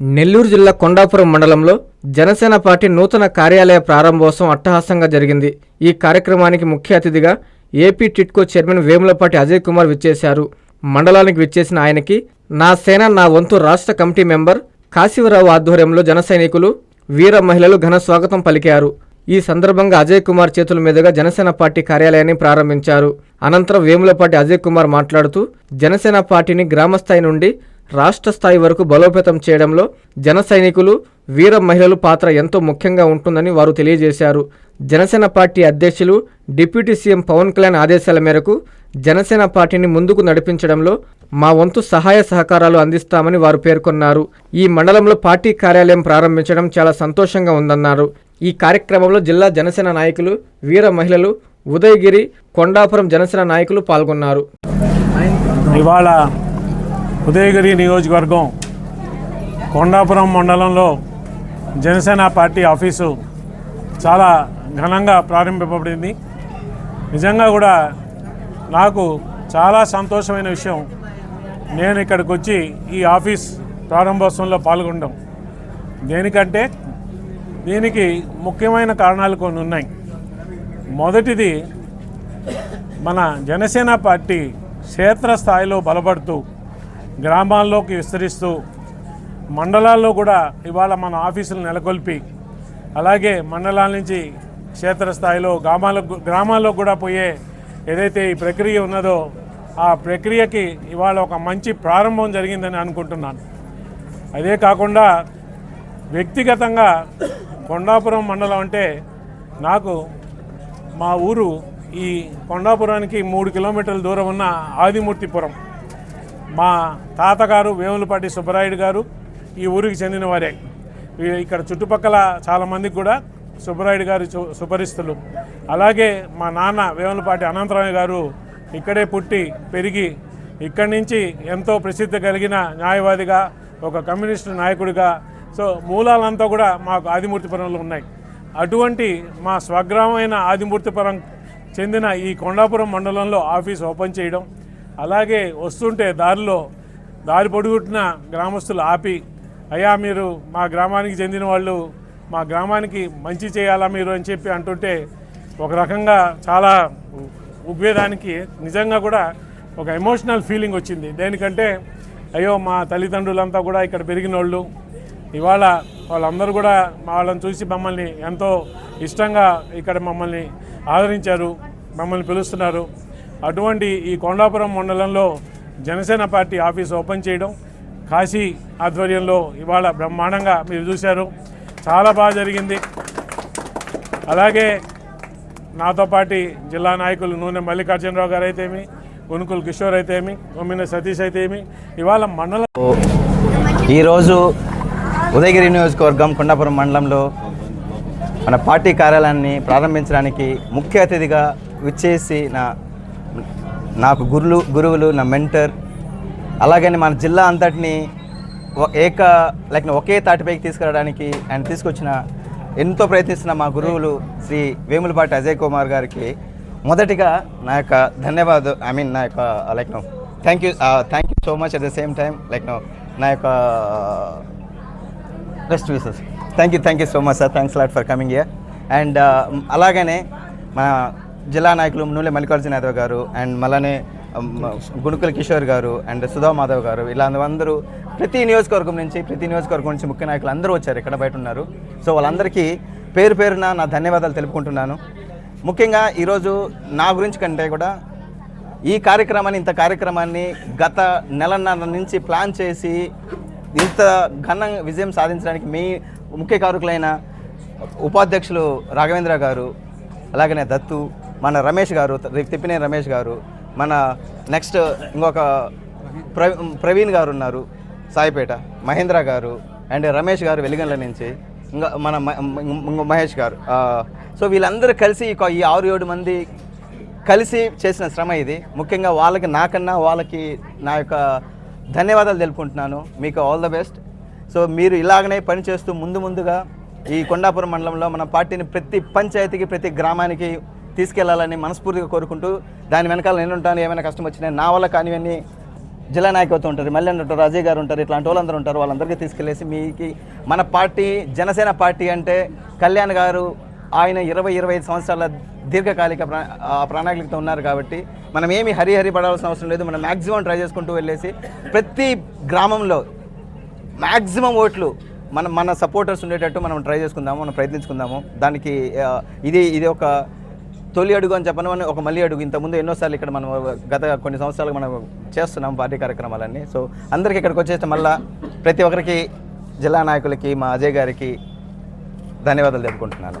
నెల్లూరు జిల్లా కొండాపురం మండలంలో జనసేన పార్టీ నూతన కార్యాలయ ప్రారంభోత్సవం అట్టహాసంగా జరిగింది. ఈ కార్యక్రమానికి ముఖ్య అతిథిగా ఏపీ టిట్కో చైర్మన్ వేములపాటి అజయ్ కుమార్ విచ్చేశారు. మండలానికి విచ్చేసిన ఆయనకి నా సేన నా వంతు రాష్ట్ర కమిటీ మెంబర్ కాశీవరావు ఆధ్వర్యంలో జన సైనికులు వీర మహిళలు ఘన స్వాగతం పలికారు. ఈ సందర్భంగా అజయ్ కుమార్ చేతుల మీదుగా జనసేన పార్టీ కార్యాలయాన్ని ప్రారంభించారు. అనంతరం వేములపాటి అజయ్ కుమార్ మాట్లాడుతూ జనసేన పార్టీని గ్రామస్థాయి నుండి రాష్ట్ర స్థాయి వరకు బలోపేతం చేయడంలో జన సైనికులు వీర మహిళలు పాత్ర ఎంతో ముఖ్యంగా ఉంటుందని వారు తెలియజేశారు. జనసేన పార్టీ అధ్యక్షులు డిప్యూటీ సీఎం పవన్ కళ్యాణ్ ఆదేశాల మేరకు జనసేన పార్టీని ముందుకు నడిపించడంలో మా వంతు సహాయ సహకారాలు అందిస్తామని వారు పేర్కొన్నారు. ఈ మండలంలో పార్టీ కార్యాలయం ప్రారంభించడం చాలా సంతోషంగా ఉందన్నారు. ఈ కార్యక్రమంలో జిల్లా జనసేన నాయకులు వీర మహిళలు ఉదయగిరి కొండాపురం జనసేన నాయకులు పాల్గొన్నారు. ఇవాళ ఉదయగిరి నియోజకవర్గం కొండాపురం మండలంలో జనసేన పార్టీ ఆఫీసు చాలా ఘనంగా ప్రారంభింపబడింది. నిజంగా కూడా నాకు చాలా సంతోషమైన విషయం నేను ఇక్కడికి వచ్చి ఈ ఆఫీస్ ప్రారంభోత్సవంలో పాల్గొనడం. దేనికంటే దీనికి ముఖ్యమైన కారణాలు కొన్ని ఉన్నాయి. మొదటిది మన జనసేన పార్టీ క్షేత్రస్థాయిలో బలపడుతూ గ్రామాల్లోకి విస్తరిస్తూ మండలాల్లో కూడా ఇవాళ మన ఆఫీసులు నెలకొల్పి అలాగే మండలాల నుంచి క్షేత్రస్థాయిలో గ్రామాలకు గ్రామాల్లో కూడా పోయే ఏదైతే ఈ ప్రక్రియ ఉన్నదో ఆ ప్రక్రియకి ఇవాళ ఒక మంచి ప్రారంభం జరిగిందని అనుకుంటున్నాను. అదే కాకుండా వ్యక్తిగతంగా కొండాపురం మండలం అంటే నాకు మా ఊరు ఈ కొండాపురానికి మూడు కిలోమీటర్ల దూరం ఉన్న ఆదిమూర్తిపురం. మా తాతగారు వేములపాటి సుబ్బరాయుడు గారు ఈ ఊరికి చెందిన వారే ఇక్కడ చుట్టుపక్కల చాలామందికి కూడా సుబ్బరాయుడు గారు సుపరిస్తులు అలాగే మా నాన్న వేములపాటి అనంతరాయ గారు ఇక్కడే పుట్టి పెరిగి ఇక్కడి నుంచి ఎంతో ప్రసిద్ధి కలిగిన న్యాయవాదిగా ఒక కమ్యూనిస్టు నాయకుడిగా సో మూలాలంతా కూడా మాకు ఆదిమూర్తిపురంలో ఉన్నాయి. అటువంటి మా స్వగ్రామైన ఆదిమూర్తిపురం చెందిన ఈ కొండాపురం మండలంలో ఆఫీస్ ఓపెన్ చేయడం అలాగే వస్తుంటే దారిలో దారి పొడుగుట్టిన గ్రామస్తులు ఆపి అయ్యా మీరు మా గ్రామానికి చెందిన వాళ్ళు మా గ్రామానికి మంచి చేయాలా మీరు? అని చెప్పి అంటుంటే ఒక రకంగా చాలా ఉ- ఉద్వేదానికి నిజంగా కూడా ఒక ఎమోషనల్ ఫీలింగ్ వచ్చింది. దేనికంటే అయ్యో మా తల్లిదండ్రులంతా కూడా ఇక్కడ పెరిగిన వాళ్ళు ఇవాళ వాళ్ళందరూ కూడా వాళ్ళని చూసి మమ్మల్ని ఎంతో ఇష్టంగా ఇక్కడ మమ్మల్ని ఆదరించారు మమ్మల్ని పిలుస్తున్నారు. అటువంటి ఈ కొండాపురం మండలంలో జనసేన పార్టీ ఆఫీస్ ఓపెన్ చేయడం కాశీ ఆధ్వర్యంలో ఇవాళ బ్రహ్మాండంగా మీరు చూశారు. చాలా బాగా జరిగింది. అలాగే నాతో పాటి జిల్లా నాయకులు నూనె మల్లికార్జునరావు గారు అయితేమి గునుకుల్ కిషోర్ అయితేమి కొమ్మిన సతీష్ అయితేమి ఇవాళ మండల ఈరోజు ఉదయగిరి నియోజకవర్గం కొండాపురం మండలంలో మన పార్టీ కార్యాలయాన్ని ప్రారంభించడానికి ముఖ్య అతిథిగా విచ్చేసి నా నాకు గురులు గురువులు నా మెంటర్ అలాగని మన జిల్లా అంతటిని ఏక లైక్ ఒకే తాటిపైకి తీసుకురావడానికి ఆయన తీసుకొచ్చిన ఎంతో ప్రయత్నిస్తున్న మా గురువులు శ్రీ వేములపాటి అజయ్ కుమార్ గారికి మొదటిగా నా యొక్క ధన్యవాదాలు ఐ మీన్ నా యొక్క like no thank you thank you so much at the same time like no నా యొక్క best wishes. Thank you thank you so much sir thanks lot for coming year and అలాగనే మన జిల్లా నాయకులు నూనె మల్లికార్జున యాదవ్ గారు అండ్ మళ్ళనే గుణుకుల కిషోర్ గారు అండ్ సుధా మాధవ్ గారు. ఇలా అందరూ ప్రతి నియోజకవర్గం నుంచి ప్రతి నియోజకవర్గం నుంచి ముఖ్య నాయకులు అందరూ వచ్చారు. ఇక్కడ బయట ఉన్నారు. సో వాళ్ళందరికీ పేరు పేరున నా ధన్యవాదాలు తెలుపుకుంటున్నాను. ముఖ్యంగా ఈరోజు నా గురించి కంటే కూడా ఈ కార్యక్రమాన్ని ఇంత కార్యక్రమాన్ని గత నెలన్నర నుంచి ప్లాన్ చేసి ఇంత ఘన విజయం సాధించడానికి మీ ముఖ్య కారకులైన ఉపాధ్యక్షులు రాఘవేంద్ర గారు అలాగనే దత్తు మన రమేష్ గారు తిప్పినే రమేష్ గారు మన నెక్స్ట్ ఇంకొక ప్ర ప్రవీణ్ గారు ఉన్నారు సాయిపేట మహేంద్ర గారు అండ్ రమేష్ గారు వెలిగండ్ల నుంచి ఇంకా మన ఇంకో మహేష్ గారు సో వీళ్ళందరూ కలిసి ఈ ఆరు ఏడు మంది కలిసి చేసిన శ్రమ ఇది. ముఖ్యంగా వాళ్ళకి నాకన్నా వాళ్ళకి నా యొక్క ధన్యవాదాలు తెలుపుకుంటున్నాను. మీకు ఆల్ ద బెస్ట్ సో మీరు ఇలాగనే పనిచేస్తూ ముందు ముందుగా ఈ కొండాపురం మండలంలో మన పార్టీని ప్రతి పంచాయతీకి ప్రతి గ్రామానికి తీసుకెళ్ళాలని మనస్ఫూర్తిగా కోరుకుంటూ దాని వెనకాల నేను ఉంటాను ఏమైనా కష్టం వచ్చినా నా వల్ల కానివన్నీ జిల్లా నాయకత్వం ఉంటారు మళ్ళీ ఉంటారు అజయ్ గారు ఉంటారు ఇట్లాంటి వాళ్ళందరూ ఉంటారు వాళ్ళందరికీ తీసుకెళ్ళేసి మీకి మన పార్టీ జనసేన పార్టీ అంటే కళ్యాణ్ గారు ఆయన ఇరవై ఇరవై ఐదు సంవత్సరాల దీర్ఘకాలిక ప్రా ప్రణాళికతో ఉన్నారు కాబట్టి మనం ఏమి హరిహరి పడాల్సిన అవసరం లేదు మనం మ్యాక్సిమం ట్రై చేసుకుంటూ వెళ్ళేసి ప్రతి గ్రామంలో మ్యాక్సిమం ఓట్లు మన మన సపోర్టర్స్ ఉండేటట్టు మనం ట్రై చేసుకుందాము మనం ప్రయత్నించుకుందాము. దానికి ఇది ఇది ఒక తొలి అడుగు అని చెప్పను మనం ఒక మళ్ళీ అడుగు. ఇంతకుముందు ఎన్నోసార్లు ఇక్కడ మనం గత కొన్ని సంవత్సరాలుగా మనం చేస్తున్నాం పార్టీ కార్యక్రమాలన్నీ. సో అందరికీ ఇక్కడికి వచ్చేస్తే మళ్ళీ ప్రతి ఒక్కరికి జిల్లా నాయకులకి మా అజయ్ గారికి ధన్యవాదాలు తెలుపుకుంటున్నాను.